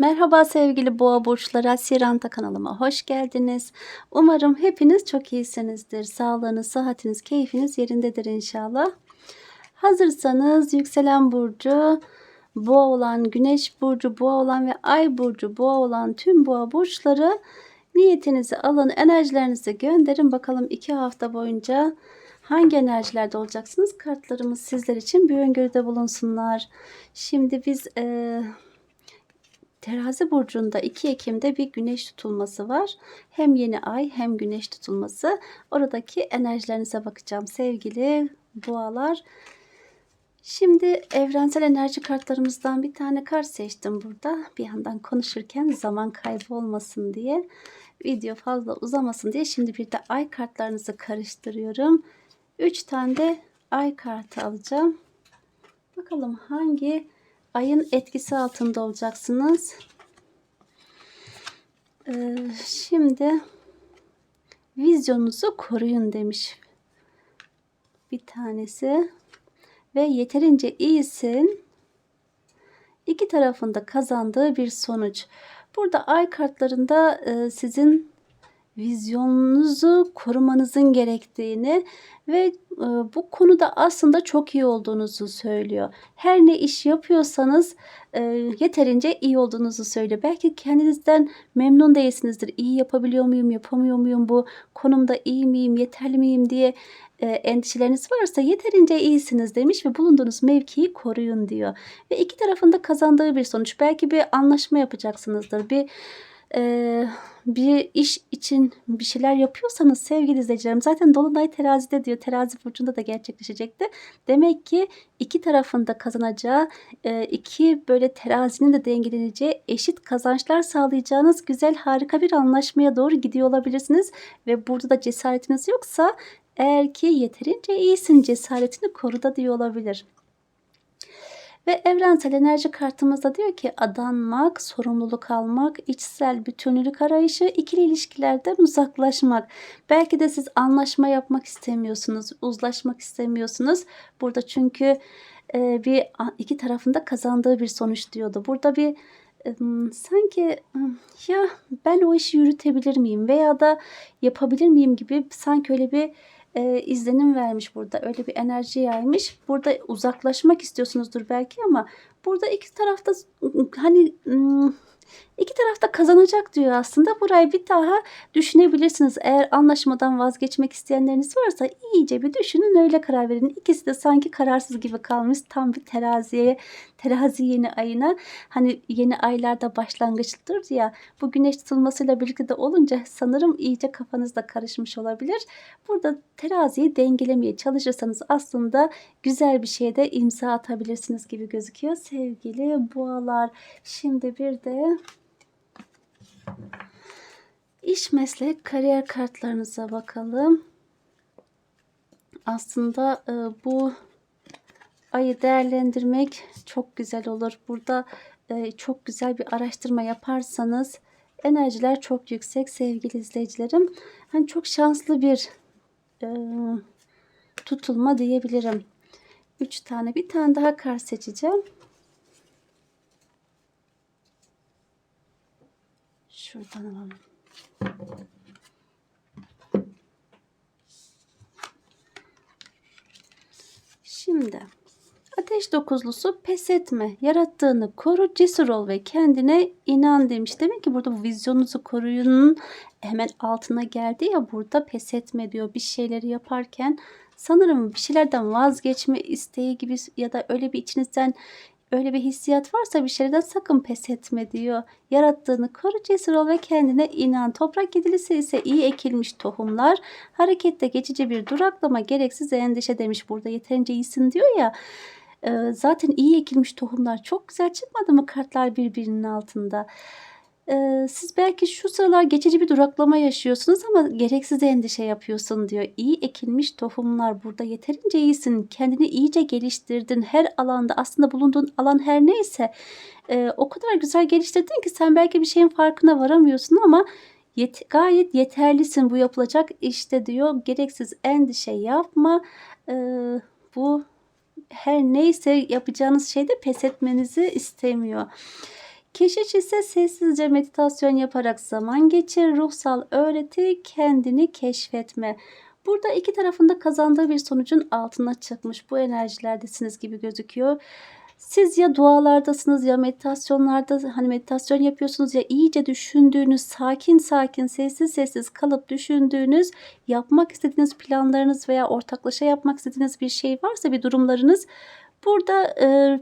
Merhaba sevgili boğa burçları Siranta kanalıma hoş geldiniz. Umarım hepiniz çok iyisinizdir. Sağlığınız, sıhhatiniz, keyfiniz yerindedir inşallah. Hazırsanız yükselen burcu boğa olan, güneş burcu boğa olan ve ay burcu boğa olan tüm boğa burçları niyetinizi alın, enerjilerinizi gönderin. Bakalım iki hafta boyunca hangi enerjilerde olacaksınız? Kartlarımız sizler için bir öngörüde bulunsunlar. Şimdi biz... Ee, Terazi burcunda 2 Ekim'de bir güneş tutulması var. Hem yeni ay hem güneş tutulması. Oradaki enerjilerinize bakacağım sevgili boğalar. Şimdi evrensel enerji kartlarımızdan bir tane kart seçtim burada. Bir yandan konuşurken zaman kaybı olmasın diye. Video fazla uzamasın diye şimdi bir de ay kartlarınızı karıştırıyorum. 3 tane de ay kartı alacağım. Bakalım hangi ayın etkisi altında olacaksınız. Ee, şimdi vizyonunuzu koruyun demiş. Bir tanesi ve yeterince iyisin. İki tarafında kazandığı bir sonuç. Burada ay kartlarında e, sizin vizyonunuzu korumanızın gerektiğini ve e, bu konuda aslında çok iyi olduğunuzu söylüyor. Her ne iş yapıyorsanız e, yeterince iyi olduğunuzu söylüyor. Belki kendinizden memnun değilsinizdir. İyi yapabiliyor muyum, yapamıyor muyum, bu konumda iyi miyim, yeterli miyim diye e, endişeleriniz varsa yeterince iyisiniz demiş ve bulunduğunuz mevkiyi koruyun diyor. Ve iki tarafında kazandığı bir sonuç. Belki bir anlaşma yapacaksınızdır. Bir e, bir iş için bir şeyler yapıyorsanız sevgili izleyicilerim zaten Dolunay terazide diyor terazi burcunda da gerçekleşecekti. Demek ki iki tarafında kazanacağı e, iki böyle terazinin de dengeleneceği eşit kazançlar sağlayacağınız güzel harika bir anlaşmaya doğru gidiyor olabilirsiniz. Ve burada da cesaretiniz yoksa eğer ki yeterince iyisin cesaretini koru da diyor olabilir. Ve evrensel enerji kartımızda diyor ki adanmak, sorumluluk almak, içsel bütünlük arayışı, ikili ilişkilerden uzaklaşmak. Belki de siz anlaşma yapmak istemiyorsunuz, uzlaşmak istemiyorsunuz. Burada çünkü e, bir iki tarafında kazandığı bir sonuç diyordu. Burada bir sanki ya ben o işi yürütebilir miyim veya da yapabilir miyim gibi sanki öyle bir e, izlenim vermiş burada. Öyle bir enerji yaymış. Burada uzaklaşmak istiyorsunuzdur belki ama burada iki tarafta hani İki tarafta kazanacak diyor aslında. Burayı bir daha düşünebilirsiniz. Eğer anlaşmadan vazgeçmek isteyenleriniz varsa iyice bir düşünün öyle karar verin. İkisi de sanki kararsız gibi kalmış. Tam bir teraziye, terazi yeni ayına. Hani yeni aylarda başlangıçtır ya. Bu güneş tutulmasıyla birlikte de olunca sanırım iyice kafanızda karışmış olabilir. Burada teraziyi dengelemeye çalışırsanız aslında güzel bir şeye de imza atabilirsiniz gibi gözüküyor. Sevgili boğalar. Şimdi bir de İş, meslek, kariyer kartlarınıza bakalım. Aslında e, bu ayı değerlendirmek çok güzel olur. Burada e, çok güzel bir araştırma yaparsanız enerjiler çok yüksek sevgili izleyicilerim. Hani çok şanslı bir e, tutulma diyebilirim. 3 tane bir tane daha kart seçeceğim. Şuradan alalım. Şimdi ateş dokuzlusu pes etme, yarattığını koru, cesur ol ve kendine inan demiş. Demek ki burada bu vizyonunuzu koruyunun hemen altına geldi ya burada pes etme diyor bir şeyleri yaparken. Sanırım bir şeylerden vazgeçme isteği gibi ya da öyle bir içinizden öyle bir hissiyat varsa bir şeyden sakın pes etme diyor. Yarattığını koru cesur ol ve kendine inan. Toprak yedilisi ise iyi ekilmiş tohumlar. Harekette geçici bir duraklama gereksiz endişe demiş. Burada yeterince iyisin diyor ya. E, zaten iyi ekilmiş tohumlar çok güzel çıkmadı mı kartlar birbirinin altında? Siz belki şu sıralar geçici bir duraklama yaşıyorsunuz ama gereksiz endişe yapıyorsun diyor. İyi ekilmiş tohumlar burada yeterince iyisin. Kendini iyice geliştirdin. Her alanda aslında bulunduğun alan her neyse e, o kadar güzel geliştirdin ki sen belki bir şeyin farkına varamıyorsun ama yet gayet yeterlisin bu yapılacak işte diyor. Gereksiz endişe yapma. E, bu her neyse yapacağınız şeyde pes etmenizi istemiyor. Keşiş ise sessizce meditasyon yaparak zaman geçir, ruhsal öğreti, kendini keşfetme. Burada iki tarafında kazandığı bir sonucun altına çıkmış bu enerjilerdesiniz gibi gözüküyor. Siz ya dualardasınız ya meditasyonlarda hani meditasyon yapıyorsunuz ya iyice düşündüğünüz, sakin sakin, sessiz sessiz kalıp düşündüğünüz, yapmak istediğiniz planlarınız veya ortaklaşa yapmak istediğiniz bir şey varsa bir durumlarınız burada e,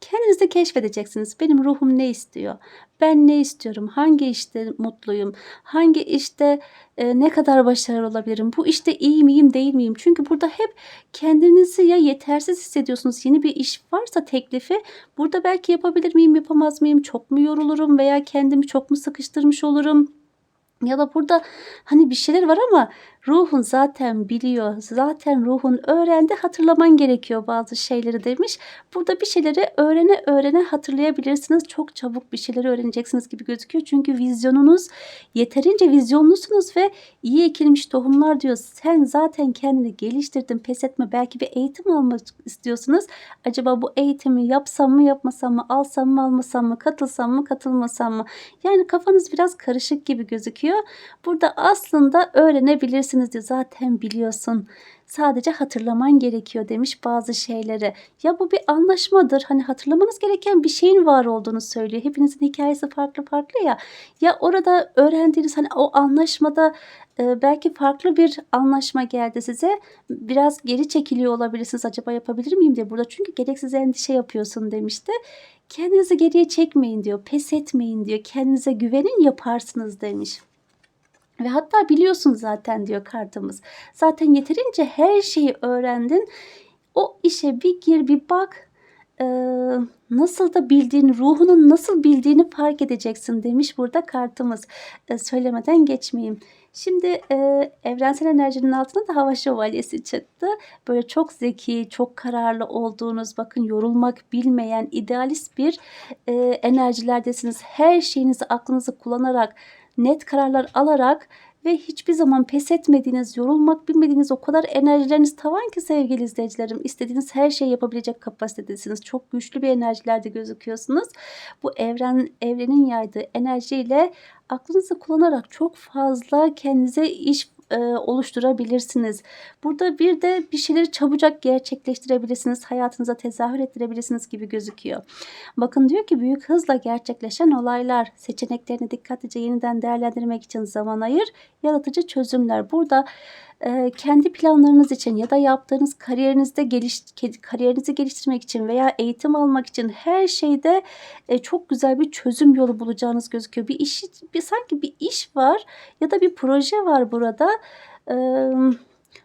kendinizi keşfedeceksiniz. Benim ruhum ne istiyor? Ben ne istiyorum? Hangi işte mutluyum? Hangi işte e, ne kadar başarılı olabilirim? Bu işte iyi miyim, değil miyim? Çünkü burada hep kendinizi ya yetersiz hissediyorsunuz. Yeni bir iş varsa teklifi burada belki yapabilir miyim, yapamaz mıyım? Çok mu yorulurum veya kendimi çok mu sıkıştırmış olurum? Ya da burada hani bir şeyler var ama ruhun zaten biliyor. Zaten ruhun öğrendi hatırlaman gerekiyor bazı şeyleri demiş. Burada bir şeyleri öğrene öğrene hatırlayabilirsiniz. Çok çabuk bir şeyleri öğreneceksiniz gibi gözüküyor. Çünkü vizyonunuz yeterince vizyonlusunuz ve iyi ekilmiş tohumlar diyor. Sen zaten kendini geliştirdin pes etme. Belki bir eğitim almak istiyorsunuz. Acaba bu eğitimi yapsam mı yapmasam mı alsam mı almasam mı katılsam mı katılmasam mı? Yani kafanız biraz karışık gibi gözüküyor. Burada aslında öğrenebilirsiniz diyor. Zaten biliyorsun. Sadece hatırlaman gerekiyor demiş bazı şeyleri. Ya bu bir anlaşmadır. Hani hatırlamanız gereken bir şeyin var olduğunu söylüyor. Hepinizin hikayesi farklı farklı ya. Ya orada öğrendiğiniz hani o anlaşmada e, belki farklı bir anlaşma geldi size. Biraz geri çekiliyor olabilirsiniz. Acaba yapabilir miyim diye burada. Çünkü gereksiz endişe yapıyorsun demişti. Kendinizi geriye çekmeyin diyor. Pes etmeyin diyor. Kendinize güvenin yaparsınız demiş. Ve hatta biliyorsun zaten diyor kartımız. Zaten yeterince her şeyi öğrendin. O işe bir gir bir bak. Ee, nasıl da bildiğini, ruhunun nasıl bildiğini fark edeceksin demiş burada kartımız. Ee, söylemeden geçmeyeyim. Şimdi e, evrensel enerjinin altında da hava şövalyesi çıktı. Böyle çok zeki, çok kararlı olduğunuz, bakın yorulmak bilmeyen, idealist bir e, enerjilerdesiniz. Her şeyinizi aklınızı kullanarak net kararlar alarak ve hiçbir zaman pes etmediğiniz, yorulmak bilmediğiniz o kadar enerjileriniz tavan ki sevgili izleyicilerim. İstediğiniz her şeyi yapabilecek kapasitedesiniz. Çok güçlü bir enerjilerde gözüküyorsunuz. Bu evren evrenin yaydığı enerjiyle aklınızı kullanarak çok fazla kendinize iş e, oluşturabilirsiniz. Burada bir de bir şeyleri çabucak gerçekleştirebilirsiniz. Hayatınıza tezahür ettirebilirsiniz gibi gözüküyor. Bakın diyor ki büyük hızla gerçekleşen olaylar seçeneklerini dikkatlice yeniden değerlendirmek için zaman ayır. Yaratıcı çözümler. Burada kendi planlarınız için ya da yaptığınız kariyerinizde geliş, kariyerinizi geliştirmek için veya eğitim almak için her şeyde e, çok güzel bir çözüm yolu bulacağınız gözüküyor. Bir iş, bir sanki bir iş var ya da bir proje var burada. Eee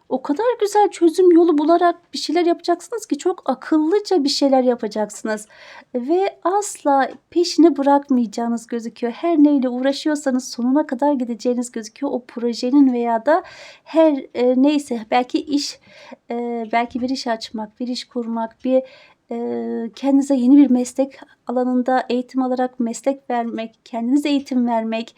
o kadar güzel çözüm yolu bularak bir şeyler yapacaksınız ki çok akıllıca bir şeyler yapacaksınız. Ve asla peşini bırakmayacağınız gözüküyor. Her neyle uğraşıyorsanız sonuna kadar gideceğiniz gözüküyor. O projenin veya da her e, neyse belki iş, e, belki bir iş açmak, bir iş kurmak, bir e, kendinize yeni bir meslek alanında eğitim alarak meslek vermek, kendinize eğitim vermek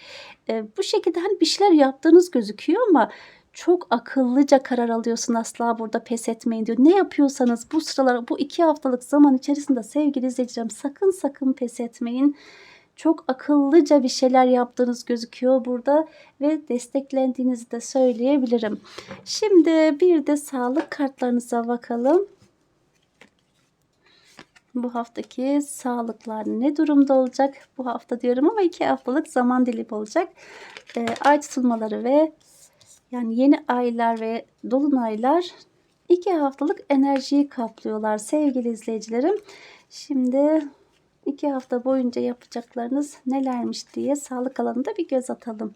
e, bu şekilde hani bir şeyler yaptığınız gözüküyor ama çok akıllıca karar alıyorsun asla burada pes etmeyin diyor. Ne yapıyorsanız bu sıralar bu iki haftalık zaman içerisinde sevgili izleyicilerim sakın sakın pes etmeyin. Çok akıllıca bir şeyler yaptığınız gözüküyor burada ve desteklendiğinizi de söyleyebilirim. Şimdi bir de sağlık kartlarınıza bakalım. Bu haftaki sağlıklar ne durumda olacak? Bu hafta diyorum ama iki haftalık zaman dilimi olacak. E, ay tutulmaları ve yani yeni aylar ve dolunaylar iki haftalık enerjiyi kaplıyorlar sevgili izleyicilerim. Şimdi iki hafta boyunca yapacaklarınız nelermiş diye sağlık alanında bir göz atalım.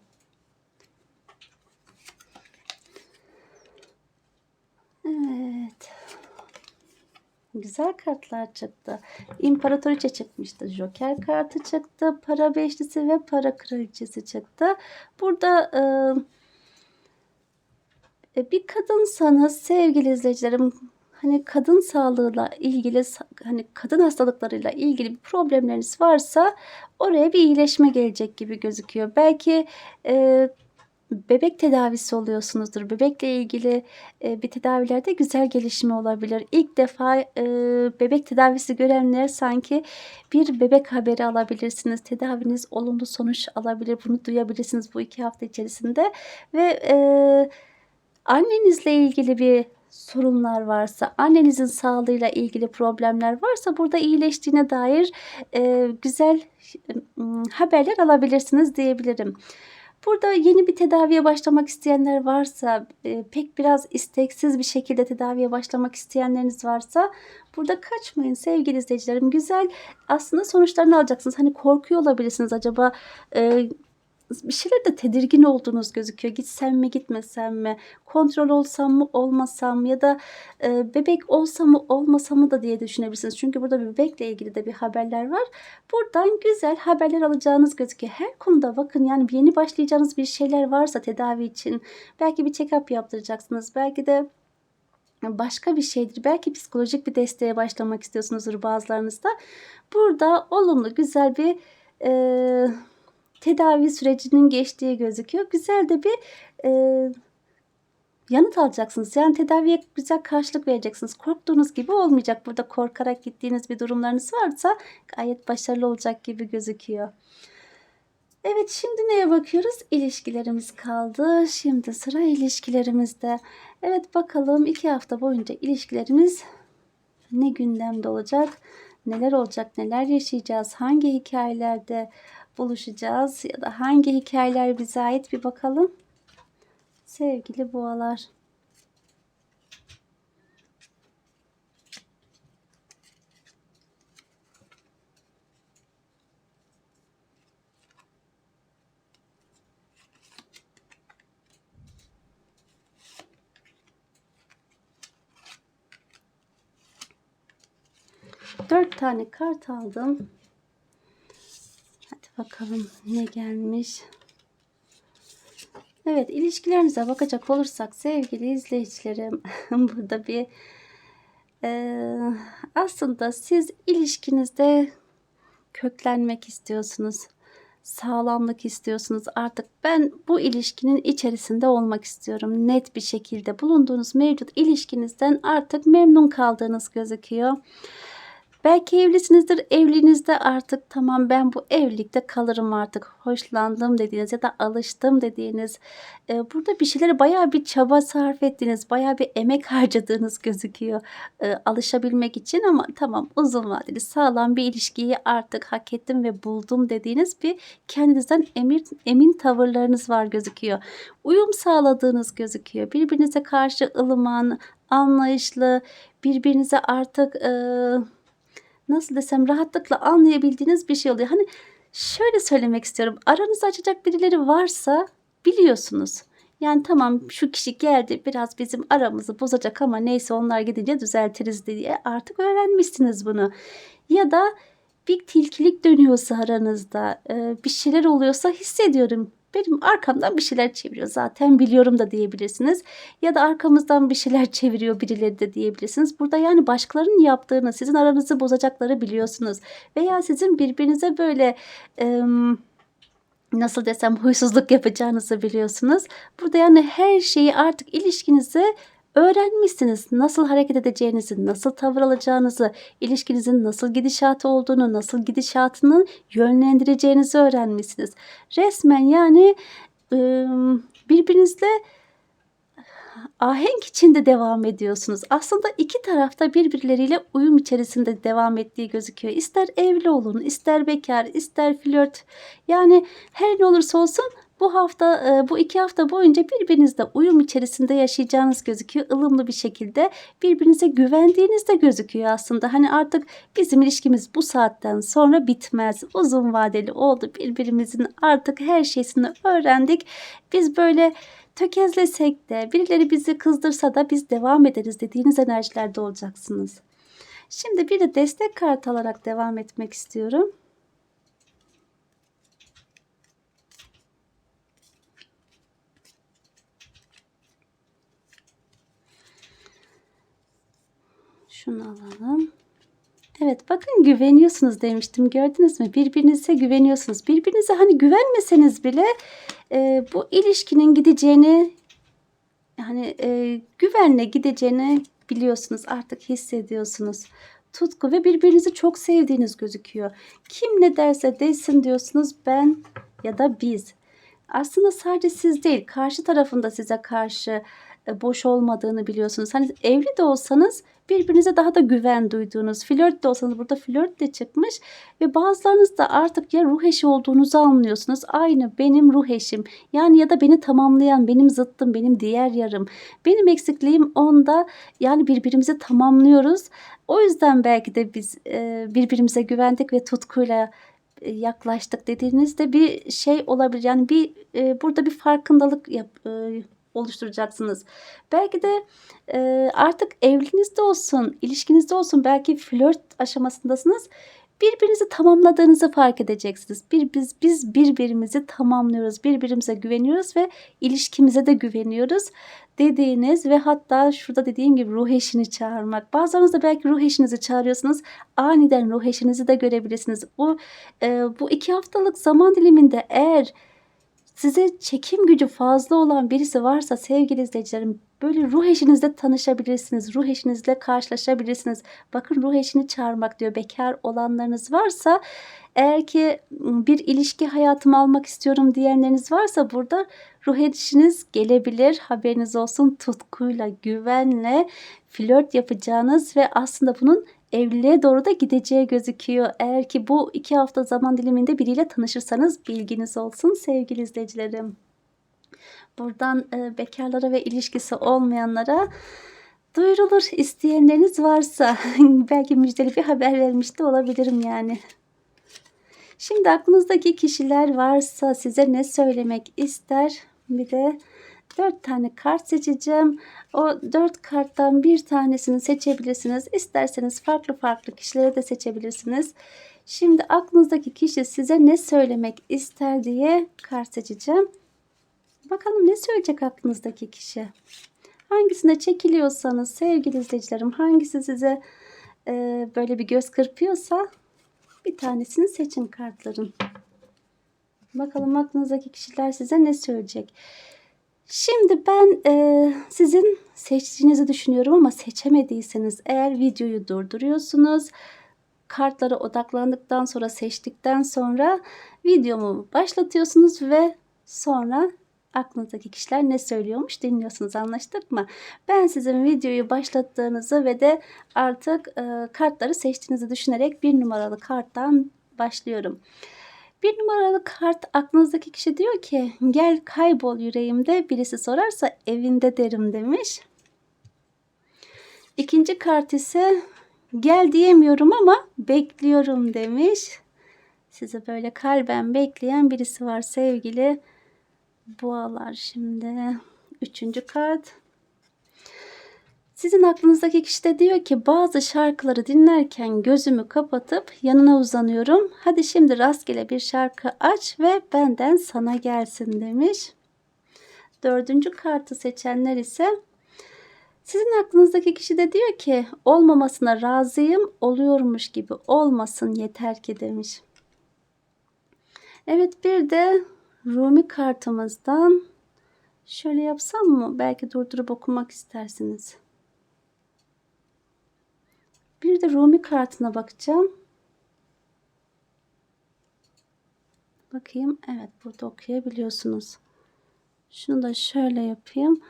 Evet. Güzel kartlar çıktı. İmparatoriçe çıkmıştı. Joker kartı çıktı. Para beşlisi ve para kraliçesi çıktı. Burada ıı, bir kadınsanız sevgili izleyicilerim hani kadın sağlığıyla ilgili hani kadın hastalıklarıyla ilgili bir problemleriniz varsa oraya bir iyileşme gelecek gibi gözüküyor. Belki e, bebek tedavisi oluyorsunuzdur. Bebekle ilgili e, bir tedavilerde güzel gelişme olabilir. İlk defa e, bebek tedavisi görenler sanki bir bebek haberi alabilirsiniz. Tedaviniz olumlu sonuç alabilir. Bunu duyabilirsiniz bu iki hafta içerisinde. Ve e, annenizle ilgili bir sorunlar varsa, annenizin sağlığıyla ilgili problemler varsa burada iyileştiğine dair e, güzel e, haberler alabilirsiniz diyebilirim. Burada yeni bir tedaviye başlamak isteyenler varsa, e, pek biraz isteksiz bir şekilde tedaviye başlamak isteyenleriniz varsa burada kaçmayın sevgili izleyicilerim. Güzel aslında sonuçlarını alacaksınız. Hani korkuyor olabilirsiniz acaba e, bir şeyler de tedirgin olduğunuz gözüküyor. Gitsem mi gitmesem mi? Kontrol olsam mı olmasam ya da e, bebek olsa mı olmasa mı da diye düşünebilirsiniz. Çünkü burada bebekle ilgili de bir haberler var. Buradan güzel haberler alacağınız gözüküyor. Her konuda bakın yani yeni başlayacağınız bir şeyler varsa tedavi için belki bir check-up yaptıracaksınız. Belki de başka bir şeydir. Belki psikolojik bir desteğe başlamak istiyorsunuzdur bazılarınızda. Burada olumlu güzel bir e, tedavi sürecinin geçtiği gözüküyor. Güzel de bir e, yanıt alacaksınız. Yani tedaviye güzel karşılık vereceksiniz. Korktuğunuz gibi olmayacak. Burada korkarak gittiğiniz bir durumlarınız varsa gayet başarılı olacak gibi gözüküyor. Evet şimdi neye bakıyoruz? İlişkilerimiz kaldı. Şimdi sıra ilişkilerimizde. Evet bakalım iki hafta boyunca ilişkilerimiz ne gündemde olacak? Neler olacak? Neler yaşayacağız? Hangi hikayelerde buluşacağız ya da hangi hikayeler bize ait bir bakalım. Sevgili boğalar. Dört tane kart aldım. Bakalım ne gelmiş. Evet ilişkilerinize bakacak olursak sevgili izleyicilerim burada bir e, aslında siz ilişkinizde köklenmek istiyorsunuz. Sağlamlık istiyorsunuz. Artık ben bu ilişkinin içerisinde olmak istiyorum. Net bir şekilde bulunduğunuz mevcut ilişkinizden artık memnun kaldığınız gözüküyor. Belki evlisinizdir. Evliliğinizde artık tamam ben bu evlilikte kalırım artık. Hoşlandım dediğiniz ya da alıştım dediğiniz. E, burada bir şeylere bayağı bir çaba sarf ettiğiniz, bayağı bir emek harcadığınız gözüküyor. E, alışabilmek için ama tamam uzun vadeli sağlam bir ilişkiyi artık hak ettim ve buldum dediğiniz bir kendinizden emin, emin tavırlarınız var gözüküyor. Uyum sağladığınız gözüküyor. Birbirinize karşı ılıman, anlayışlı, birbirinize artık... E, nasıl desem rahatlıkla anlayabildiğiniz bir şey oluyor. Hani şöyle söylemek istiyorum. Aranızı açacak birileri varsa biliyorsunuz. Yani tamam şu kişi geldi biraz bizim aramızı bozacak ama neyse onlar gidince düzeltiriz diye artık öğrenmişsiniz bunu. Ya da bir tilkilik dönüyorsa aranızda bir şeyler oluyorsa hissediyorum benim arkamdan bir şeyler çeviriyor zaten biliyorum da diyebilirsiniz. Ya da arkamızdan bir şeyler çeviriyor birileri de diyebilirsiniz. Burada yani başkalarının yaptığını sizin aranızı bozacakları biliyorsunuz. Veya sizin birbirinize böyle... E, nasıl desem huysuzluk yapacağınızı biliyorsunuz. Burada yani her şeyi artık ilişkinize öğrenmişsiniz. Nasıl hareket edeceğinizi, nasıl tavır alacağınızı, ilişkinizin nasıl gidişatı olduğunu, nasıl gidişatını yönlendireceğinizi öğrenmişsiniz. Resmen yani birbirinizle ahenk içinde devam ediyorsunuz. Aslında iki tarafta birbirleriyle uyum içerisinde devam ettiği gözüküyor. İster evli olun, ister bekar, ister flört. Yani her ne olursa olsun bu hafta e, bu iki hafta boyunca birbirinizle uyum içerisinde yaşayacağınız gözüküyor. ılımlı bir şekilde birbirinize güvendiğiniz de gözüküyor aslında. Hani artık bizim ilişkimiz bu saatten sonra bitmez. Uzun vadeli oldu. Birbirimizin artık her şeyini öğrendik. Biz böyle tökezlesek de birileri bizi kızdırsa da biz devam ederiz dediğiniz enerjilerde olacaksınız. Şimdi bir de destek kartı alarak devam etmek istiyorum. Şunu alalım. Evet bakın güveniyorsunuz demiştim gördünüz mü? Birbirinize güveniyorsunuz. Birbirinize hani güvenmeseniz bile e, bu ilişkinin gideceğini yani e, güvenle gideceğini biliyorsunuz artık hissediyorsunuz. Tutku ve birbirinizi çok sevdiğiniz gözüküyor. Kim ne derse desin diyorsunuz ben ya da biz. Aslında sadece siz değil karşı tarafında size karşı e, boş olmadığını biliyorsunuz. Hani evli de olsanız birbirinize daha da güven duyduğunuz, flört de olsanız burada flört de çıkmış ve bazılarınız da artık ya ruh eşi olduğunuzu anlıyorsunuz. Aynı benim ruh eşim yani ya da beni tamamlayan, benim zıttım, benim diğer yarım, benim eksikliğim onda yani birbirimizi tamamlıyoruz. O yüzden belki de biz e, birbirimize güvendik ve tutkuyla e, yaklaştık dediğinizde bir şey olabilir. Yani bir e, burada bir farkındalık yap, e, oluşturacaksınız. Belki de e, artık evliliğinizde olsun, ilişkinizde olsun belki flört aşamasındasınız. Birbirinizi tamamladığınızı fark edeceksiniz. Bir biz biz birbirimizi tamamlıyoruz. Birbirimize güveniyoruz ve ilişkimize de güveniyoruz dediğiniz ve hatta şurada dediğim gibi ruh eşini çağırmak. Bazılarınız da belki ruh eşinizi çağırıyorsunuz. Aniden ruh eşinizi de görebilirsiniz. Bu e, bu iki haftalık zaman diliminde eğer size çekim gücü fazla olan birisi varsa sevgili izleyicilerim böyle ruh eşinizle tanışabilirsiniz. Ruh eşinizle karşılaşabilirsiniz. Bakın ruh eşini çağırmak diyor. Bekar olanlarınız varsa eğer ki bir ilişki hayatımı almak istiyorum diyenleriniz varsa burada ruh eşiniz gelebilir. Haberiniz olsun tutkuyla, güvenle flört yapacağınız ve aslında bunun evliliğe doğru da gideceği gözüküyor. Eğer ki bu iki hafta zaman diliminde biriyle tanışırsanız bilginiz olsun sevgili izleyicilerim. Buradan e, bekarlara ve ilişkisi olmayanlara duyurulur isteyenleriniz varsa belki müjdeli bir haber vermiş de olabilirim yani. Şimdi aklınızdaki kişiler varsa size ne söylemek ister? Bir de 4 tane kart seçeceğim. O 4 karttan bir tanesini seçebilirsiniz. İsterseniz farklı farklı kişilere de seçebilirsiniz. Şimdi aklınızdaki kişi size ne söylemek ister diye kart seçeceğim. Bakalım ne söyleyecek aklınızdaki kişi. Hangisine çekiliyorsanız sevgili izleyicilerim hangisi size e, böyle bir göz kırpıyorsa bir tanesini seçin kartların. Bakalım aklınızdaki kişiler size ne söyleyecek. Şimdi ben e, sizin seçtiğinizi düşünüyorum ama seçemediyseniz eğer videoyu durduruyorsunuz. Kartlara odaklandıktan sonra seçtikten sonra videomu başlatıyorsunuz ve sonra aklınızdaki kişiler ne söylüyormuş dinliyorsunuz anlaştık mı? Ben sizin videoyu başlattığınızı ve de artık e, kartları seçtiğinizi düşünerek bir numaralı karttan başlıyorum. Bir numaralı kart aklınızdaki kişi diyor ki gel kaybol yüreğimde birisi sorarsa evinde derim demiş. İkinci kart ise gel diyemiyorum ama bekliyorum demiş. Size böyle kalben bekleyen birisi var sevgili boğalar şimdi. Üçüncü kart. Sizin aklınızdaki kişi de diyor ki bazı şarkıları dinlerken gözümü kapatıp yanına uzanıyorum. Hadi şimdi rastgele bir şarkı aç ve benden sana gelsin demiş. Dördüncü kartı seçenler ise sizin aklınızdaki kişi de diyor ki olmamasına razıyım oluyormuş gibi olmasın yeter ki demiş. Evet bir de Rumi kartımızdan şöyle yapsam mı? Belki durdurup okumak istersiniz. Bir de Rumi kartına bakacağım. Bakayım. Evet burada okuyabiliyorsunuz. Şunu da şöyle yapayım.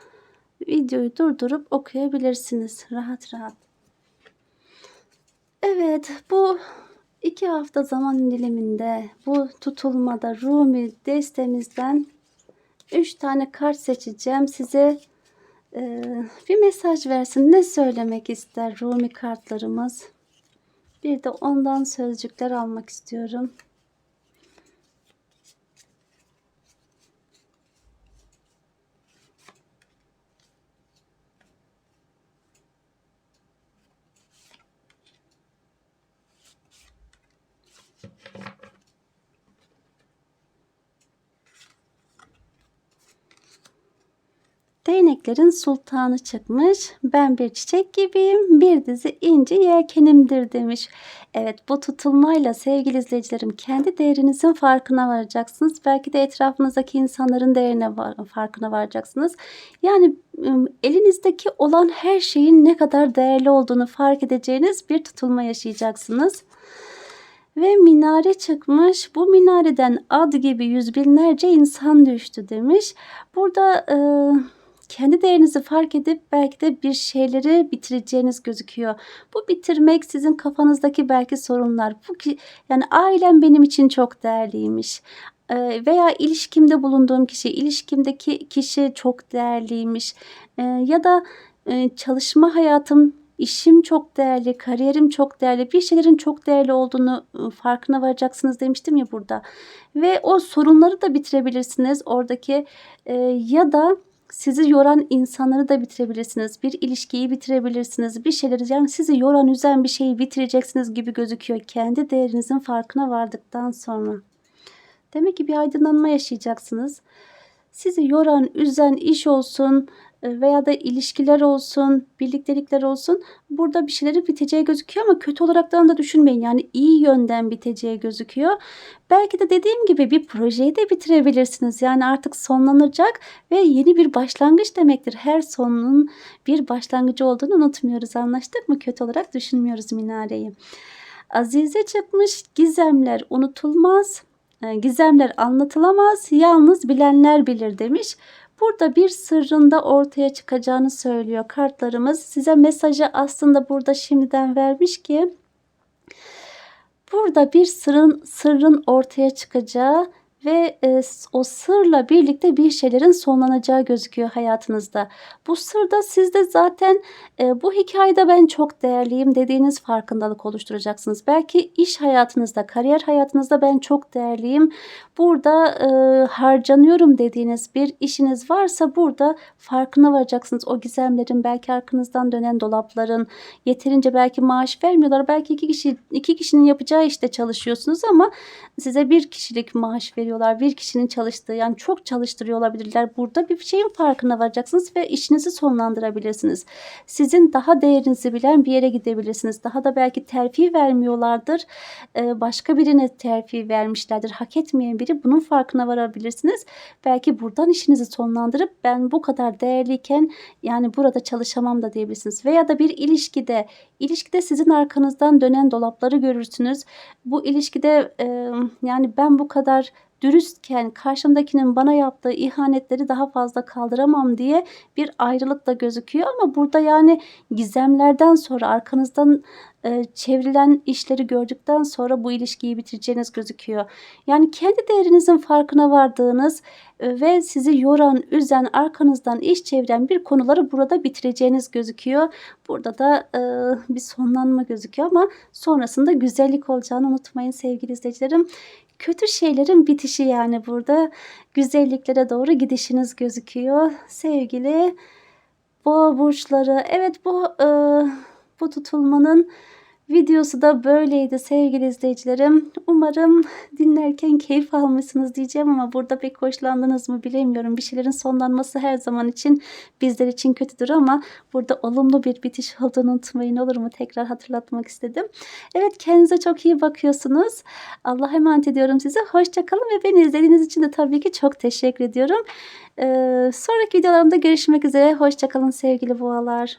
Videoyu durdurup okuyabilirsiniz. Rahat rahat. Evet bu iki hafta zaman diliminde bu tutulmada Rumi destemizden 3 tane kart seçeceğim. Size e, bir mesaj versin. Ne söylemek ister Rumi kartlarımız? Bir de ondan sözcükler almak istiyorum. Değneklerin sultanı çıkmış. Ben bir çiçek gibiyim. Bir dizi inci yelkenimdir demiş. Evet bu tutulmayla sevgili izleyicilerim kendi değerinizin farkına varacaksınız. Belki de etrafınızdaki insanların değerine var, farkına varacaksınız. Yani elinizdeki olan her şeyin ne kadar değerli olduğunu fark edeceğiniz bir tutulma yaşayacaksınız. Ve minare çıkmış. Bu minareden ad gibi yüz binlerce insan düştü demiş. Burada e, kendi değerinizi fark edip belki de bir şeyleri bitireceğiniz gözüküyor. Bu bitirmek sizin kafanızdaki belki sorunlar. Bu ki yani ailem benim için çok değerliymiş. E, veya ilişkimde bulunduğum kişi, ilişkimdeki kişi çok değerliymiş. E, ya da e, çalışma hayatım işim çok değerli, kariyerim çok değerli, bir şeylerin çok değerli olduğunu ıı, farkına varacaksınız demiştim ya burada. Ve o sorunları da bitirebilirsiniz oradaki e, ya da sizi yoran insanları da bitirebilirsiniz. Bir ilişkiyi bitirebilirsiniz. Bir şeyleri yani sizi yoran, üzen bir şeyi bitireceksiniz gibi gözüküyor. Kendi değerinizin farkına vardıktan sonra. Demek ki bir aydınlanma yaşayacaksınız. Sizi yoran, üzen iş olsun, veya da ilişkiler olsun, birliktelikler olsun burada bir şeyleri biteceği gözüküyor ama kötü olaraktan da düşünmeyin. Yani iyi yönden biteceği gözüküyor. Belki de dediğim gibi bir projeyi de bitirebilirsiniz. Yani artık sonlanacak ve yeni bir başlangıç demektir. Her sonun bir başlangıcı olduğunu unutmuyoruz. Anlaştık mı? Kötü olarak düşünmüyoruz minareyi. Azize çıkmış gizemler unutulmaz. E, gizemler anlatılamaz, yalnız bilenler bilir demiş. Burada bir sırrın da ortaya çıkacağını söylüyor kartlarımız. Size mesajı aslında burada şimdiden vermiş ki burada bir sırrın sırrın ortaya çıkacağı ve e, o sırla birlikte bir şeylerin sonlanacağı gözüküyor hayatınızda. Bu sırda sizde zaten e, bu hikayede ben çok değerliyim dediğiniz farkındalık oluşturacaksınız. Belki iş hayatınızda, kariyer hayatınızda ben çok değerliyim. Burada e, harcanıyorum dediğiniz bir işiniz varsa burada farkına varacaksınız. O gizemlerin belki arkanızdan dönen dolapların yeterince belki maaş vermiyorlar. Belki iki kişi iki kişinin yapacağı işte çalışıyorsunuz ama size bir kişilik maaş veriyor çalıştırıyorlar. Bir kişinin çalıştığı yani çok çalıştırıyor olabilirler. Burada bir şeyin farkına varacaksınız ve işinizi sonlandırabilirsiniz. Sizin daha değerinizi bilen bir yere gidebilirsiniz. Daha da belki terfi vermiyorlardır. Ee, başka birine terfi vermişlerdir. Hak etmeyen biri bunun farkına varabilirsiniz. Belki buradan işinizi sonlandırıp ben bu kadar değerliyken yani burada çalışamam da diyebilirsiniz. Veya da bir ilişkide ilişkide sizin arkanızdan dönen dolapları görürsünüz. Bu ilişkide e, yani ben bu kadar dürüstken karşımdakinin bana yaptığı ihanetleri daha fazla kaldıramam diye bir ayrılık da gözüküyor ama burada yani gizemlerden sonra arkanızdan e, çevrilen işleri gördükten sonra bu ilişkiyi bitireceğiniz gözüküyor. Yani kendi değerinizin farkına vardığınız e, ve sizi yoran, üzen, arkanızdan iş çeviren bir konuları burada bitireceğiniz gözüküyor. Burada da e, bir sonlanma gözüküyor ama sonrasında güzellik olacağını unutmayın sevgili izleyicilerim kötü şeylerin bitişi yani burada güzelliklere doğru gidişiniz gözüküyor sevgili boğa burçları. Evet bu e, bu tutulmanın Videosu da böyleydi sevgili izleyicilerim. Umarım dinlerken keyif almışsınız diyeceğim ama burada pek hoşlandınız mı bilemiyorum. Bir şeylerin sonlanması her zaman için bizler için kötüdür ama burada olumlu bir bitiş olduğunu unutmayın olur mu? Tekrar hatırlatmak istedim. Evet kendinize çok iyi bakıyorsunuz. Allah'a emanet ediyorum size. Hoşçakalın ve beni izlediğiniz için de tabii ki çok teşekkür ediyorum. Ee, sonraki videolarımda görüşmek üzere. Hoşçakalın sevgili boğalar.